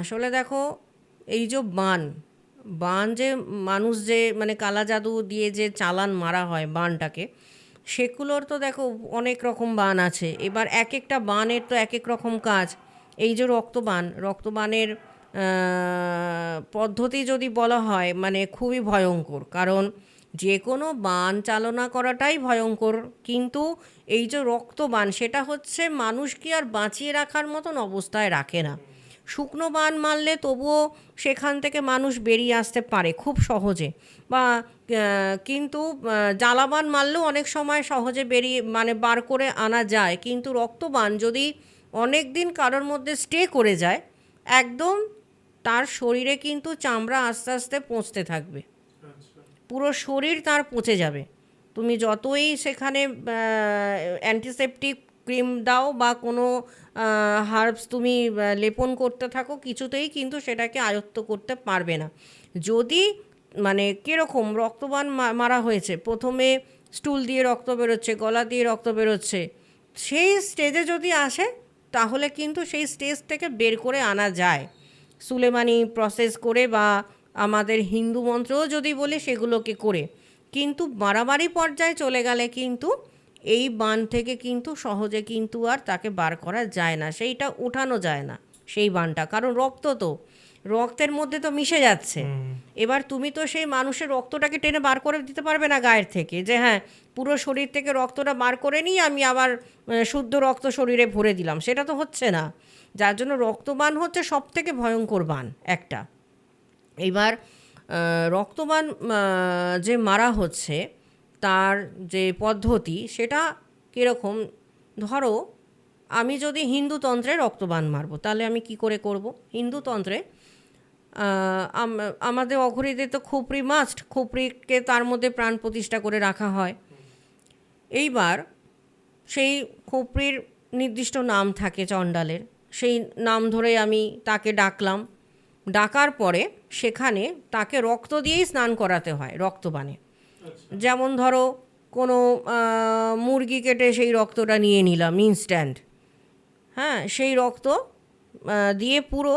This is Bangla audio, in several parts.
আসলে দেখো, এই যে বান বান যে মানুষ যে মানে কালা জাদু দিয়ে যে চালান মারা হয় বানটাকে, সেগুলোর তো দেখো অনেক রকম বান আছে। এবার এক একটা বানের তো এক এক রকম কাজ। এই যে রক্তবান রক্তবানের পদ্ধতি যদি বলা হয় মানে খুবই ভয়ঙ্কর। কারণ যে কোনো বান চালনা করাটাই ভয়ঙ্কর, কিন্তু এই যে রক্তবান সেটা হচ্ছে মানুষকে আর বাঁচিয়ে রাখার মতন অবস্থায় রাখে না। শুকনো বান মারলে তবুও সেখান থেকে মানুষ বেরিয়ে আসতে পারে খুব সহজে। বা কিন্তু জ্বালাবান মারলেও অনেক সময় সহজে বেরিয়ে মানে বার করে আনা যায়। কিন্তু রক্তবান যদি অনেক দিন কারোর মধ্যে স্টে করে যায়, একদম তার শরীরে কিন্তু চামড়া আস্তে আস্তে পচতে থাকবে। পুরো শরীর তার পচে যাবে। তুমি যতই সেখানে অ্যান্টিসেপটিক ক্রিম দাও বা কোনো হার্বস তুমি লেপন করতে থাকো, কিছুতেই কিন্তু সেটাকে আয়ত্ত করতে পারবে না। যদি মানে কীরকম রক্তবান মারা হয়েছে, প্রথমে স্টুল দিয়ে রক্ত বেরোচ্ছে, গলা দিয়ে রক্ত বেরোচ্ছে, সেই স্টেজে যদি আসে, তাহলে কিন্তু সেই স্টেজ থেকে বের করে আনা যায়। সুলেমানি প্রসেস করে বা আমাদের হিন্দু মন্ত্রও যদি বলে সেগুলোকে করে। কিন্তু মারামারি পর্যায়ে চলে গেলে কিন্তু এই বান থেকে কিন্তু সহজে কিন্তু আর তাকে বার করা যায় না সেইটা উঠানো যায় না সেই বানটা। কারণ রক্ত তো রক্তের মধ্যে তো মিশে যাচ্ছে। এবার তুমি তো সেই মানুষের রক্তটাকে টেনে বার করে দিতে পারবে না গায়ের থেকে যে হ্যাঁ পুরো শরীর থেকে রক্তটা বার করে নিই আমি আবার শুদ্ধ রক্ত শরীরে ভরে দিলাম সেটা তো হচ্ছে না। যার জন্য রক্তবান হচ্ছে সব থেকে ভয়ঙ্কর বান একটা। এবার রক্তবান যে মারা হচ্ছে তার যে পদ্ধতি, সেটা কীরকম? ধরো, আমি যদি হিন্দুতন্ত্রে রক্তবান মারবো, তাহলে আমি কি করে করব? হিন্দুতন্ত্রে আমাদের অঘরীদের তো খুপড়ি মাস্ট খুপড়িকে তার মধ্যে প্রাণ প্রতিষ্ঠা করে রাখা হয়। এইবার সেই খুপড়ির নির্দিষ্ট নাম থাকে চণ্ডালের, সেই নাম ধরে আমি তাকে ডাকলাম। ডাকার পরে সেখানে তাকে রক্ত দিয়েই স্নান করাতে হয় রক্তবানে। যেমন ধরো কোনো মুরগি কেটে সেই রক্তটা নিয়ে নিলাম ইনস্ট্যান্ট হ্যাঁ সেই রক্ত দিয়ে পুরো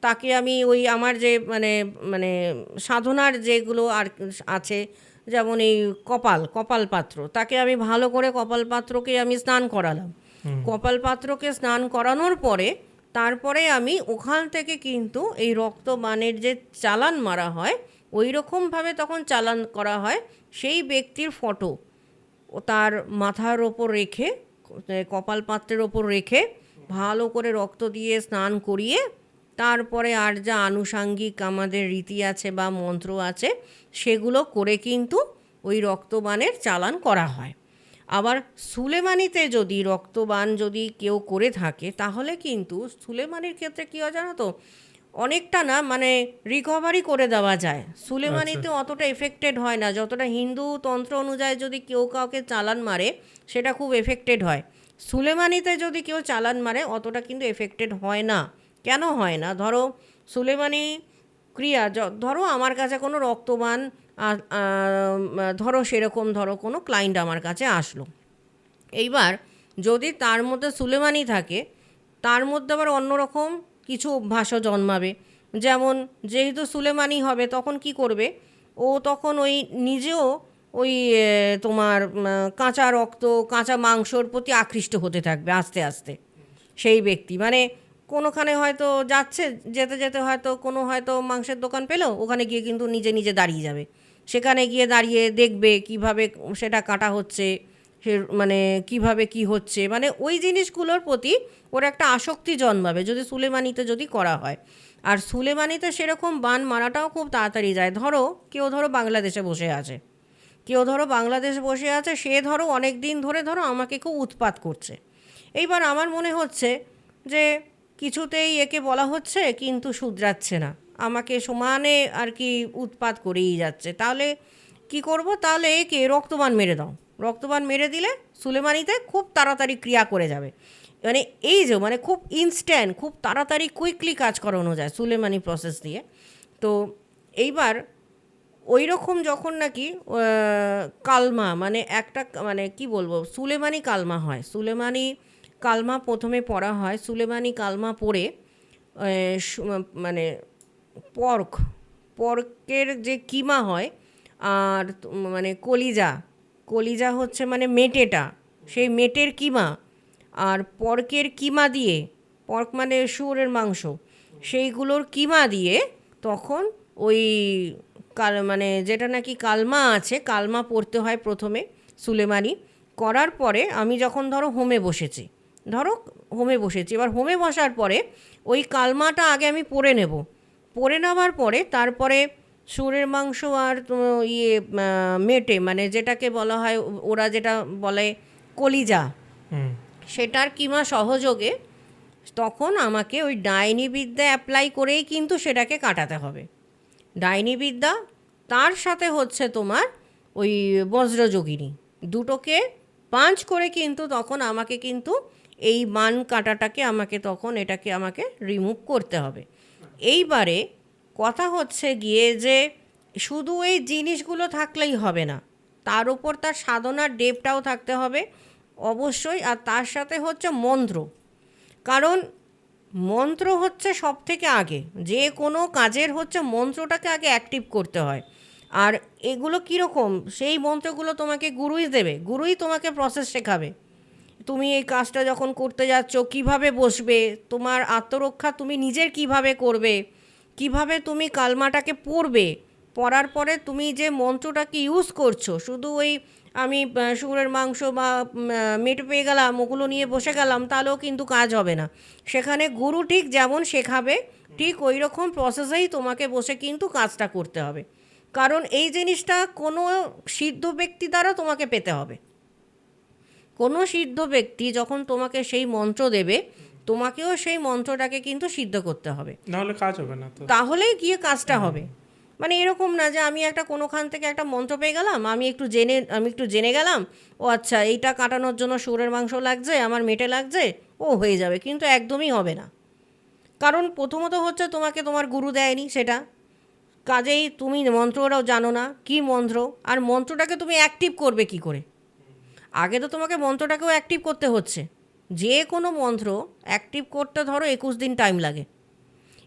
তাকে আমি ওই আমার যে মানে মানে সাধনার যেগুলো আর আছে যেমন এই কপাল কপাল পাত্র তাকে আমি ভালো করে কপাল পাত্রকে আমি স্নান করালাম। কপাল পাত্রকে স্নান করানোর পরে তারপরে আমি ওখান থেকে কিন্তু এই রক্তবানের যে চালান মারা হয় ওই রকমভাবে তখন চালান করা হয়, সেই ব্যক্তির ফটো তার মাথার ওপর রেখে কপাল পাত্রের ওপর রেখে ভালো করে রক্ত দিয়ে স্নান করিয়ে, তারপরে আর যা আনুষাঙ্গিক আমাদের রীতি আছে বা মন্ত্র আছে, সেগুলো করে কিন্তু ওই রক্তবানের চালান করা হয়। আবার সুলেমানিতে যদি রক্তবান যদি কেউ করে থাকে, তাহলে কিন্তু সুলেমানির ক্ষেত্রে কী হয় জানো তো? অনেকটা না মানে রিকভারি করে দেওয়া যায়। সুলেমানিতে অতটা এফেক্টেড হয় না যতটা হিন্দু তন্ত্র অনুযায়ী যদি কেউ কাউকে চালান মারে সেটা খুব এফেক্টেড হয়। সুলেমানিতে যদি কেউ চালান মারে অতটা কিন্তু এফেক্টেড হয় না। কেন হয় না? ধরো সুলেমানি ক্রিয়া য- ধরো আমার কাছে কোনো রক্তবান ধরো সেরকম ধরো কোনো ক্লায়েন্ট আমার কাছে আসলো। এইবার যদি তার মধ্যে সুলেমানি থাকে তার মধ্যে আবার অন্যরকম কিছু অভ্যাসও জন্মাবে। যেমন যেহেতু সুলেমানি হবে, তখন কি করবে? ও তখন ওই নিজেও ওই তোমার কাঁচা রক্ত, কাঁচা মাংসর প্রতি আকৃষ্ট হতে থাকবে আস্তে আস্তে। সেই ব্যক্তি। মানে কোনোখানে হয়তো যাচ্ছে, যেতে যেতে হয়তো কোনো হয়তো মাংসের দোকান পেল, ওখানে গিয়ে কিন্তু নিজে নিজে দাঁড়িয়ে যাবে। সেখানে গিয়ে দাঁড়িয়ে দেখবে কীভাবে সেটা কাটা হচ্ছে। মানে কীভাবে কি হচ্ছে? মানে ওই জিনিসগুলোর প্রতি ওর একটা আসক্তি জন্মাবে যদি সুলেমানিতে যদি করা হয়। আর সুলেমানিতে সেরকম বান মারাটাও খুব তাড়াতাড়ি যায়। ধরো, কেউ ধরো বাংলাদেশে বসে আছে। কেউ ধরো বাংলাদেশে বসে আছে, সে ধরো অনেক দিন ধরে ধরো আমাকে খুব উৎপাত করছে। এইবার আমার মনে হচ্ছে যে কিছুতেই একে বলা হচ্ছে কিন্তু শুধরাচ্ছে না। আমাকে সমানে আর কি উৎপাত করেই যাচ্ছে। তাহলে কি করব? তাহলে একে রক্তবান মেরে দাও। রক্তবান মেরে দিলে সুলেমানিতে খুব তাড়াতাড়ি ক্রিয়া করে যাবে। মানে এই যে মানে খুব ইনস্ট্যান্ট খুব তাড়াতাড়ি কুইকলি কাজ করানো যায় সুলেমানি প্রসেস দিয়ে। তো এইবার ওই রকম যখন নাকি কালমা মানে একটা মানে কি বলব, সুলেমানি কালমা হয়, সুলেমানি কালমা প্রথমে পড়া হয়, সুলেমানি কালমা পড়ে মানে পর্ক, পর্কের যে কিমা হয়, আর মানে কলিজা কলিজা হচ্ছে মানে মেটেটা। সেই মেটের কিমা আর পর্কের কিমা দিয়ে, পর্ক মানে শুয়োরের মাংস, সেইগুলোর কিমা দিয়ে তখন ওই কাল মানে যেটা নাকি কালমা আছে, কালমা পড়তে হয় প্রথমে সুলেমানি। করার পরে আমি যখন ধরো হোমে বসেছি, ধরো হোমে বসেছি, এবার হোমে বসার পরে ওই কালমাটা আগে আমি পরে নেব। পরে নেওয়ার পরে তারপরে সুরের মাংস আর ইয়ে মেটে মানে যেটাকে বলা হয় ওরা যেটা বলে কলিজা। সেটার কিমা সহযোগে তখন আমাকে ওই ডাইনিবিদ্যা অ্যাপ্লাই করেই কিন্তু সেটাকে কাটাতে হবে। ডাইনিবিদ্যা তার সাথে হচ্ছে তোমার ওই বজ্রযোগিনী। দুটোকে পাঁচ করে কিন্তু তখন আমাকে কিন্তু এই মান কাটাটাকে আমাকে তখন এটাকে আমাকে রিমুভ করতে হবে। এইবারে কথা হচ্ছে গিয়ে যে শুধু এই জিনিসগুলো থাকলেই হবে না, তার উপর তার সাধনার ডেপটাও থাকতে হবে, অবশ্যই, আর তার সাথে হচ্ছে মন্ত্র। কারণ মন্ত্র হচ্ছে সব থেকে আগে, যে কোনো কাজের হচ্ছে মন্ত্রটাকে আগে অ্যাক্টিভ করতে হয়। আর এগুলো কীরকম? সেই মন্ত্রগুলো তোমাকে গুরুই দেবে, গুরুই তোমাকে প্রসেস শেখাবে। তুমি এই কাজটা যখন করতে যাচ্ছ, কীভাবে বসবে? তোমার আত্মরক্ষা তুমি নিজের কীভাবে করবে? কীভাবে তুমি কালমাটাকে পড়বে? পড়ার পরে তুমি যে মন্ত্রটাকে ইউজ করছ শুধু ওই আমি আহ, শুয়োরের মাংস বা মেট পেয়ে গেলাম ওগুলো নিয়ে বসে গেলাম তাহলেও কিন্তু কাজ হবে না। সেখানে গুরু ঠিক যেমন শেখাবে ঠিক ওই রকম প্রসেসেই তোমাকে বসে কিন্তু কাজটা করতে হবে। কারণ এই জিনিসটা কোনো সিদ্ধ ব্যক্তি দ্বারা তোমাকে পেতে হবে। কোনো সিদ্ধ ব্যক্তি যখন তোমাকে সেই মন্ত্র দেবে তোমাকেও সেই মন্ত্রটাকে কিন্তু সিদ্ধ করতে হবে। নাহলে কাজ হবে না তো। তাহলেই গিয়ে কাজটা হবে। মানে এরকম না যে আমি একটা কোনোখান থেকে একটা মন্ত্র পেয়ে গেলাম আমি একটু জেনে আমি একটু জেনে গেলাম ও আচ্ছা এইটা কাটানোর জন্য সুরের মাংস লাগছে আমার মেটে লাগছে ও হয়ে যাবে কিন্তু একদমই হবে না। কারণ প্রথমত হচ্ছে তোমাকে তোমার গুরু দেয়নি সেটা। কাজেই তুমি মন্ত্রটাও জানো না কি মন্ত্র আর মন্ত্রটাকে তুমি অ্যাক্টিভ করবে কি করে? আগে তো তোমাকে মন্ত্রটাকেও অ্যাক্টিভ করতে হচ্ছে। যে কোনো মন্ত্র অ্যাক্টিভ করতে ধরো একুশ দিন টাইম লাগে।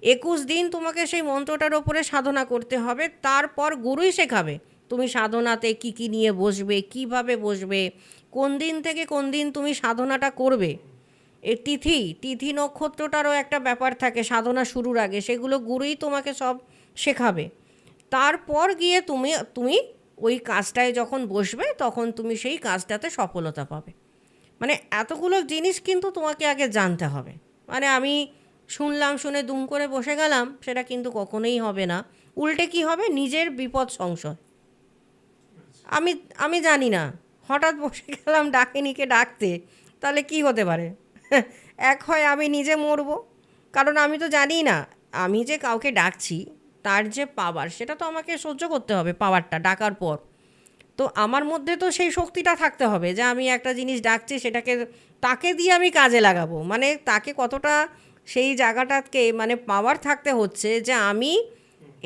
একুশ দিন তোমাকে সেই মন্ত্রটার ওপরে সাধনা করতে হবে, তারপর গুরুই শেখাবে। তুমি সাধনাতে কি কি নিয়ে বসবে, কীভাবে বসবে, কোন দিন থেকে কোন দিন তুমি সাধনাটা করবে। এ তিথি তিথি নক্ষত্রটারও একটা ব্যাপার থাকে, সাধনা শুরুর আগে, সেগুলো গুরুই তোমাকে সব শেখাবে। তারপর গিয়ে তুমি তুমি ওই কাজটায় যখন বসবে, তখন তুমি সেই কাজটাতে সফলতা পাবে। মানে এতগুলো জিনিস কিন্তু তোমাকে আগে জানতে হবে। মানে আমি শুনলাম, শুনে দুম করে বসে গেলাম, সেটা কিন্তু কখনোই হবে না। উল্টে কি হবে? নিজের বিপদ সংশয়। আমি আমি জানি না। হঠাৎ বসে গেলাম ডাকিনিকে ডাকতে, তাহলে কি হতে পারে? এক হয় আমি নিজে মরবো। কারণ আমি তো জানি না, আমি যে কাউকে ডাকছি, তার যে পাওয়ার, সেটা তো আমাকে সহ্য করতে হবে পাওয়ারটা, ডাকার পর। তো আমার মধ্যে তো সেই শক্তিটা থাকতে হবে যে আমি একটা জিনিস ডাকছি সেটাকে, তাকে দিয়ে আমি কাজে লাগাবো। মানে তাকে কতটা সেই জায়গাটাকে মানে পাওয়ার থাকতে হচ্ছে যে আমি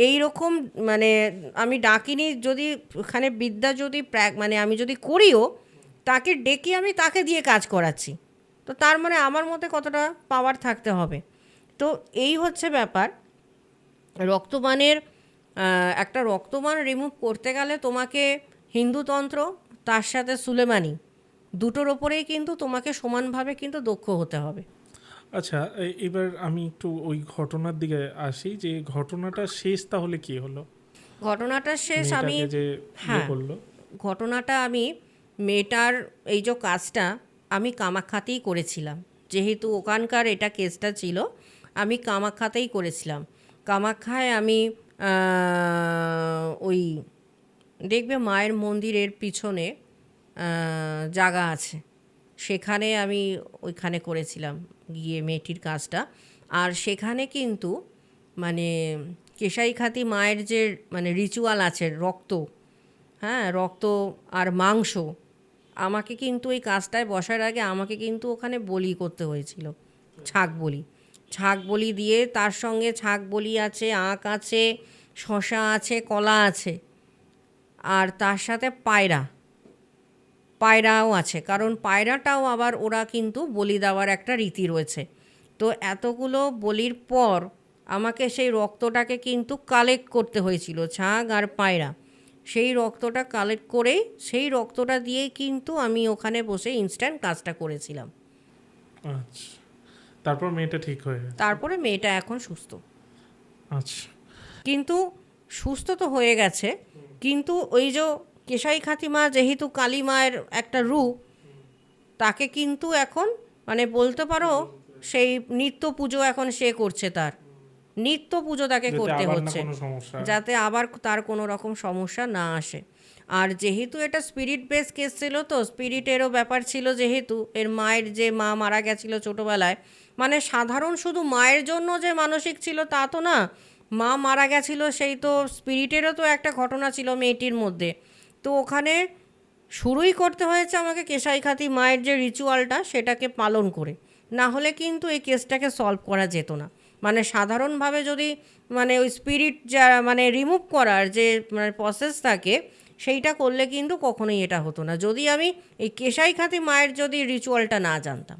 এই রকম মানে আমি ডাকিনি যদি ওখানে বিদ্যা যদি প্র্যাক মানে আমি যদি করিও, তাকে ডেকে আমি তাকে দিয়ে কাজ করাচ্ছি। তো তার মানে আমার মধ্যে কতটা পাওয়ার থাকতে হবে। তো এই হচ্ছে ব্যাপার। রক্তবানের একটা রক্তবান রিমুভ করতে গেলে তোমাকে হিন্দুতন্ত্র তার সাথে সুলেমানি দুটোর ওপরেই কিন্তু তোমাকে সমানভাবে কিন্তু দক্ষ হতে হবে। আচ্ছা এবার আমি একটু ওই ঘটনার দিকে আসি যে ঘটনাটা শেষ তাহলে কি হলো? ঘটনাটা শেষ আমি যে হ্যাঁ। ইয়ে ঘটনাটা আমি মেয়েটার এই যে কাজটা আমি কামাখ্যাতেই করেছিলাম। যেহেতু ওখানকার এটা কেসটা ছিল আমি কামাখ্যাতেই করেছিলাম। কামাখ্যায় আমি ওই দেখবে মায়ের মন্দিরের পিছনে জায়গা আছে। সেখানে আমি ওইখানে করেছিলাম গিয়ে মেয়েটির কাজটা। আর সেখানে কিন্তু মানে কেশাই খাতি মায়ের যে মানে রিচুয়াল আছে, রক্ত হ্যাঁ রক্ত আর মাংস, আমাকে কিন্তু এই কাজটায় বসার আগে আমাকে কিন্তু ওখানে বলি করতে হয়েছিল ছাগ বলি। ছাগ বলি দিয়ে তার সঙ্গে ছাগ বলি আছে আঁক আছে শশা আছে, কলা আছে। আর তার সাথে পায়রা। পায়রাও আছে কারণ পায়রাটাও আবার ওরা কিন্তু বলি দেওয়ার একটা রীতি রয়েছে। তো এতগুলো বলির পর আমাকে সেই রক্তটাকে কিন্তু কালেক্ট করতে হয়েছিল ছাগ আর পায়রা। সেই রক্তটা কালেক্ট করেই সেই রক্তটা দিয়েই কিন্তু আমি ওখানে বসে ইনস্ট্যান্ট কাজটা করেছিলাম। আচ্ছা। তারপর মেয়েটা ঠিক হয়ে তারপরে মেয়েটা এখন সুস্থ। আচ্ছা। কিন্তু সুস্থ তো হয়ে গেছে কিন্তু ওই যে কেশাই খাতিমা যেহেতু কালী মায়ের একটা রূপ তাকে কিন্তু এখন মানে বলতে পারো সেই নিত্য পুজো এখন সে করছে তার নিত্য পুজো তাকে করতে হচ্ছে। যাতে আবার তার কোনো রকম সমস্যা না আসে আর যেহেতু এটা স্পিরিট বেস কেস ছিল তো স্পিরিটেরও ব্যাপার ছিল যেহেতু এর মায়ের যে মা মারা গেছিল ছোটোবেলায় মানে সাধারণ শুধু মায়ের জন্য যে মানসিক ছিল তা তো না মা মারা গেছিল, সেই তো স্পিরিটেরও তো একটা ঘটনা ছিল মেয়েটির মধ্যে। তো ওখানে শুরুই করতে হয়েছে আমাকে কেশাই খাতি মায়ের যে রিচুয়ালটা সেটাকে পালন করে। না হলে কিন্তু এই কেসটাকে সলভ করা যেত না। মানে সাধারণভাবে যদি মানে ওই স্পিরিট যা মানে রিমুভ করার যে মানে প্রসেস থাকে, সেইটা করলে কিন্তু কখনোই এটা হতো না। যদি আমি এই কেশাই খাতি মায়ের যদি রিচুয়ালটা না জানতাম।